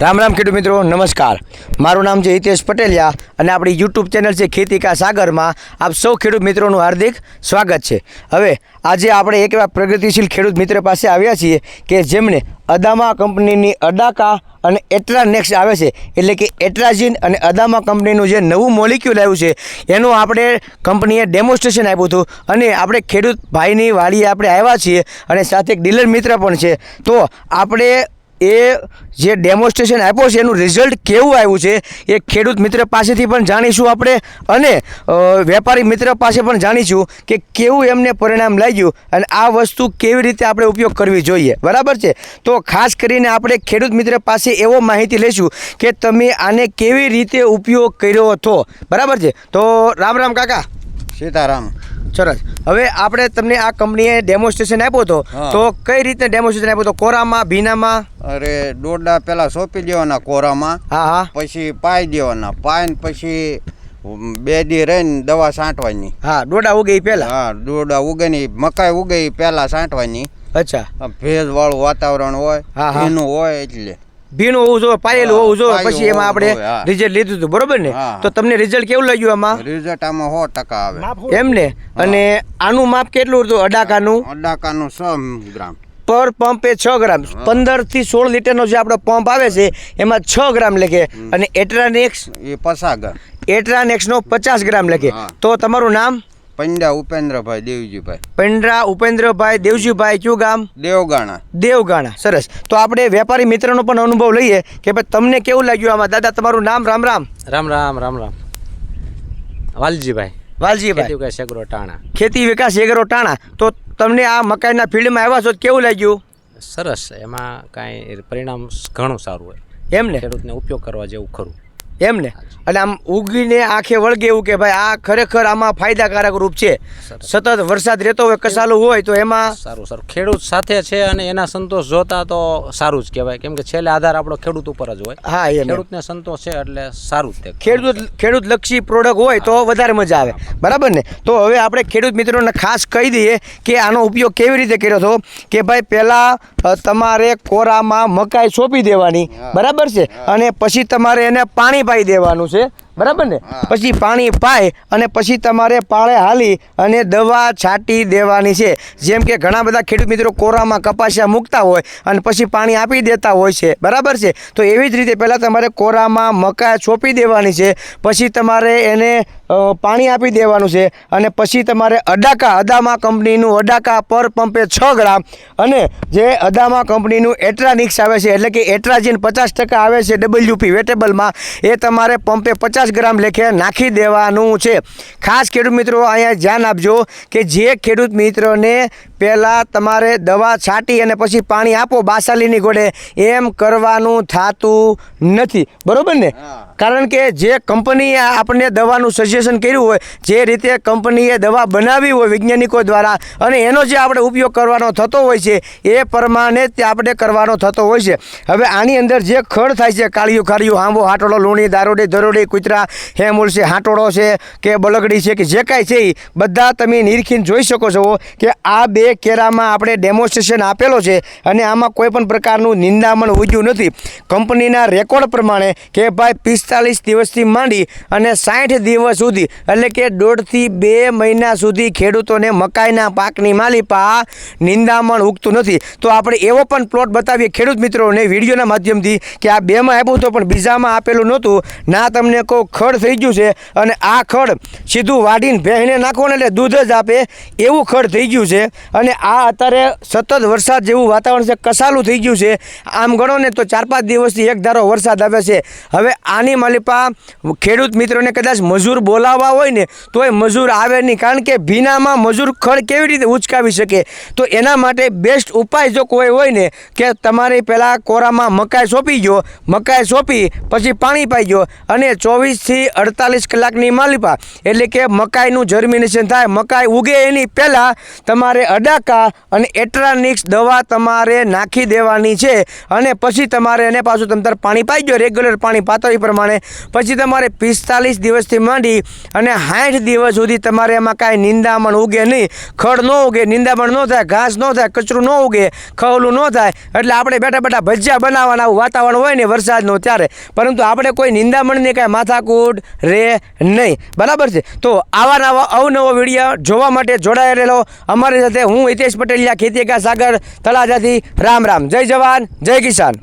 રામ રામ ખેડૂત મિત્રો, નમસ્કાર. મારું નામ છે હિતેશ પટેલિયા અને આપણી યુટ્યુબ ચેનલ છે ખેતી કા સાગરમાં આપ સૌ ખેડૂત મિત્રોનું હાર્દિક સ્વાગત છે. હવે આજે આપણે એક એવા પ્રગતિશીલ ખેડૂત મિત્ર પાસે આવ્યા છીએ કે જેમણે અદામા કંપનીની અડાકા અને એટલા નેક્સ્ટ આવે છે. એટલે કે એટ્રાજીન અને અદામા કંપનીનું જે નવું મોલિક્યુલ આવ્યું છે, એનું આપણે કંપનીએ ડેમોન્સ્ટ્રેશન આપ્યું હતું અને આપણે ખેડૂત ભાઈની વાડીએ આપણે આવ્યા છીએ અને સાથે એક ડીલર મિત્ર પણ છે. તો આપણે એ જે ડેમોન્સ્ટ્રેશન આપ્યો છે, એનું રિઝલ્ટ કેવું આવ્યું છે, એ ખેડૂત મિત્ર પાસેથી પણ જાણીશું આપણે અને વેપારી મિત્ર પાસે પણ જાણીશું કે કેવું એમને પરિણામ લાગ્યું અને આ વસ્તુ કેવી રીતે આપણે ઉપયોગ કરવી જોઈએ. બરાબર છે? તો ખાસ કરીને આપણે ખેડૂત મિત્ર પાસે એવો માહિતી લઈશું કે તમે આને કેવી રીતે ઉપયોગ કર્યો હતો. બરાબર છે? તો રામ રામ કાકા. સીતારામ. સરસ. હવે આપણે તમને આ કંપનીએ ડેમોન્સ્ટ્રેશન આપ્યો હતો. તો કઈ રીતે ડેમોન્સ્ટ્રેશન આપ્યો હતો? કોરામાં ભીનામાં? અરે દોરડા પેલા સોંપી દેવાના કોરામાં. હા હા. પછી પાઈ દેવાના. પાઈ પછી બે દી રહીને દવા છાંટવાની. હા દોડા ઉગે પહેલા? હા દોરડા ઉગે ની મકાઈ ઉગે ઈ પહેલા છાંટવાની. અચ્છા. ભેજ વાળું વાતાવરણ હોય હા, હા. એનું હોય એટલે. ભીનું હોવું જોઈએ પાયેલું હોવું જોઈએ. પછી એમાં આપણે રિઝલ્ટ લીધું હતું બરોબર ને? તો તમને રિઝલ્ટ કેવું લાગ્યું આમાં? રિઝલ્ટ આમાં સો ટકા આવે. એમ ને? અને આનું માપ કેટલું હતું? અડાકાનું? અડાકાનું સો ગ્રામ. પર પંપે છ ગ્રામ. પંદરથી સોળ લીટરનો જે આપણો પંપ આવે છે એમાં છ ગ્રામ લખે. અને એટ્રાનેક્સ એ પસાગર એટ્રાનેક્સનો પચાસ ગ્રામ લખે. તો તમારું નામ? પંડ્યા ઉપેન્દ્રભાઈ દેવજીભાઈ. પંડ્રા ઉપેન્દ્રભાઈ દેવજીભાઈ કયું ગામ? દેવગાણા. દેવગાણા. સરસ. તો આપણે વેપારી મિત્રનો પણ અનુભવ લઈએ કે ભાઈ તમને કેવું લાગ્યું આમાં? દાદા તમારું નામ રામ રામ? રામ રામ રામ રામ. વાલજીભાઈ. વાલજીભાઈ. ખેતી વિકાસ એગરો ટાણા. ખેતી વિકાસ એગરો ટાણા. તો તમને આ મકાઈના ફિલ્ડમાં આવ્યા છો તો કેવું લાગ્યું? સરસ. એમાં કાંઈ પરિણામ ઘણું સારું હોય. એમને ખેડૂતને ઉપયોગ કરવા જેવું ખરું. એમ ને? અને આમ ઉગીને આંખે વળગે એવું કે ભાઈ આ ખરેખર આમાં ફાયદાકારક રૂપ છે. સતત વરસાદ રહેતો હોય કસાલું હોય તો એમાં સારું સારું. ખેડૂત સાથે છે અને એના સંતોષ જોતા તો સારું જ કહેવાય. કેમ કે છેલ્લે આધાર આપણો ખેડૂત ઉપર જ હોય. હા એમ. ખેડૂતને સંતોષ છે એટલે સારું જ ખેડૂત ખેડૂત લક્ષી પ્રોડક્ટ હોય તો વધારે મજા આવે. બરાબર ને? તો હવે આપણે ખેડૂત મિત્રોને ખાસ કહી દઈએ કે આનો ઉપયોગ કેવી રીતે કર્યો હતો? કે ભાઈ પહેલાં તમારે કોરામાં મકાઈ સોંપી દેવાની. બરાબર છે? અને પછી તમારે એને પાણી પાઈ દેવાનું છે. બરાબર ને? પછી પાણી પાય અને પછી તમારે પાળે હાલી અને દવા છાંટી દેવાની છે. જેમ કે ઘણા બધા ખેડૂત મિત્રો કોરામાં કપાસિયા મૂકતા હોય અને પછી પાણી આપી દેતા હોય છે. બરાબર છે? તો એવી જ રીતે પહેલાં તમારે કોરામાં મકાઈ છોપી દેવાની છે. પછી તમારે એને પાણી આપી દેવાનું છે. અને પછી તમારે અડાકા અદામા કંપનીનું અડાકા પર પંપે છ ગ્રામ અને જે અદામા કંપનીનું એટ્રાનિક્સ આવે છે એટલે કે એટ્રાજીન પચાસ ટકા આવે છે ડબલ્યુપી વેટેબલમાં એ તમારે પંપે પચાસ ગ્રામ લેખે નાખી દેવાનું છે. ખાસ ખેડૂત મિત્રો, અહીંયા ધ્યાન આપજો કે જે ખેડૂત મિત્રને પહેલાં તમારે દવા છાંટી અને પછી પાણી આપો બાસાલીની ગોળે. એમ કરવાનું થતું નથી. બરોબર ને? કારણ કે જે કંપનીએ આપણને દવાનું સજેશન કર્યું હોય જે રીતે કંપનીએ દવા બનાવી હોય વૈજ્ઞાનિકો દ્વારા અને એનો જે આપણે ઉપયોગ કરવાનો થતો હોય છે એ પ્રમાણે તે આપણે કરવાનો થતો હોય છે. હવે આની અંદર જે ખડ થાય છે કાળિયું ખાળિયું આંબો હાટોળો લૂણી દારોડી દરોડી કૂતરા હેમૂલ છે હાટોળો છે કે બલગડી છે કે જે કાંઈ છે એ બધા તમે નિરીખીને જોઈ શકો છો કે આ બે કેરામાં આપણે ડેમોન્સ્ટ્રેશન આપેલો છે અને આમાં કોઈ પણ પ્રકારનું નિંદામણ ઉગ્યું નથી. કંપનીના રેકોર્ડ પ્રમાણે કે ભાઈ પિસ્તાલીસ દિવસથી માંડી અને સાઠ દિવસ સુધી, એટલે કે દોઢથી બે મહિના સુધી ખેડૂતોને મકાઈના પાકની માલિપા નિંદામણ ઉગતું નથી. તો આપણે એવો પણ પ્લોટ બતાવીએ ખેડૂત મિત્રોને વિડીયોના માધ્યમથી કે આ બેમાં આપ્યું હતું પણ બીજામાં આપેલું નહોતું. ના, તમને કહું ખડ થઈ ગયું છે અને આ ખડ સીધું વાઢીને ભેંસને નાખો ને એટલે દૂધ જ આપે એવું ખડ થઈ ગયું છે. અને આ અત્યારે સતત વરસાદ જેવું વાતાવરણ છે, કસાલું થઈ ગયું છે. આમ ગણો ને તો ચાર પાંચ દિવસથી એક ધારો વરસાદ આવે છે. હવે આની માલિપા ખેડૂત મિત્રોને કદાચ મજૂર બોલાવવા હોય ને, તોય મજૂર આવે નહીં. કારણ કે ભીનામાં મજૂર ખળ કેવી રીતે ઉચકાવી શકે? તો એના માટે બેસ્ટ ઉપાય જો કોઈ હોય ને, કે તમારે પહેલાં કોરામાં મકાઈ સોંપી ગયો, મકાઈ સોંપી, પછી પાણી પાઈ ગયો, અને ચોવીસથી અડતાલીસ કલાકની માલિપા, એટલે કે મકાઈનું જર્મિનેશન થાય, મકાઈ ઉગે એની પહેલાં તમારે અડા વિદાકા અને એટ્રાનિક્સ દવા તમારે નાખી દેવાની છે અને પછી તમારે એને પાછું તમતર તારે પાણી પાઈ ગયો રેગ્યુલર પાણી પાતો પ્રમાણે. પછી તમારે પિસ્તાલીસ દિવસથી માંડી અને સાઠ દિવસ સુધી તમારે એમાં કાંઈ નિંદામણ ઉગે નહીં. ખડ ન ઉગે, નિંદામણ ન થાય, ઘાસ ન થાય, કચરું ન ઉગે ખવલું ન થાય. એટલે આપણે બેઠા બેઠા ભજીયા બનાવવાના આવું વાતાવરણ હોય ને વરસાદનું ત્યારે. પરંતુ આપણે કોઈ નિંદામણની કાંઈ માથાકૂટ રે નહીં. બરાબર છે? તો આવા નવા અવનવો વીડિયો જોવા માટે જોડાયેલો અમારી સાથે હું હિતેશ પટેલિયા ખેતીકા સાગર તળાજાથી રામ રામ. જય જવાન જય કિસાન.